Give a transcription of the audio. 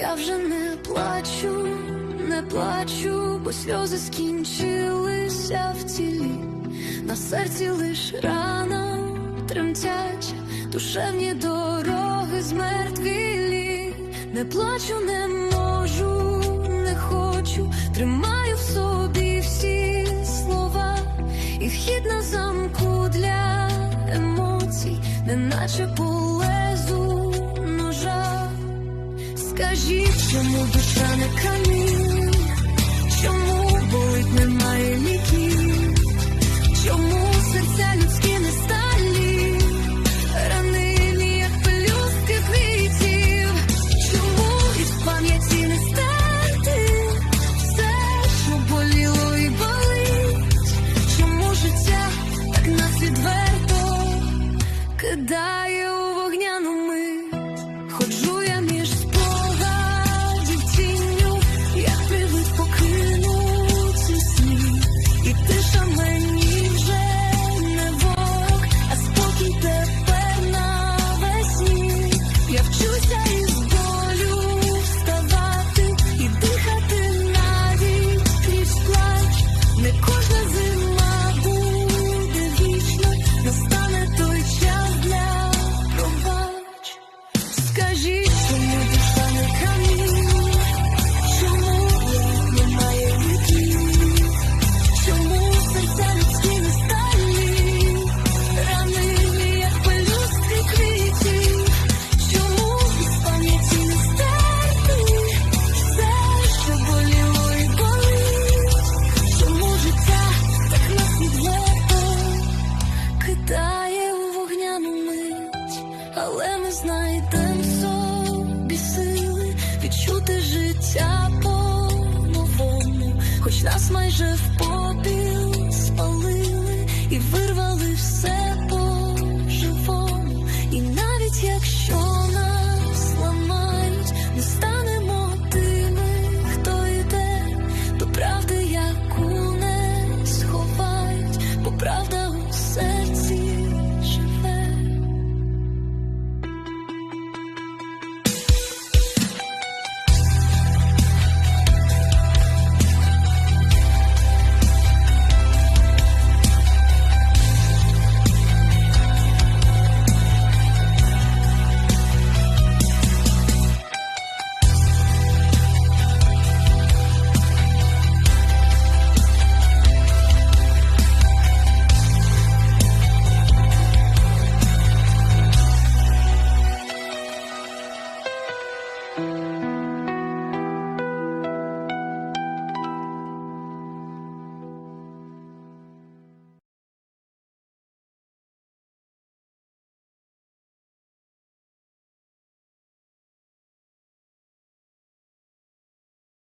я вже не плачу, не плачу, бо сльози скінчилися в тілі, на серці лиш рана тремтяча, душевні дороги змертвілі, не плачу, не можу, не хочу, тримаю в собі всі слова, і вхід на замку для емоцій, неначе поле. Скажіть, чому душа не камінь? знайдем собі сили відчути життя по-новому, хоч нас майже в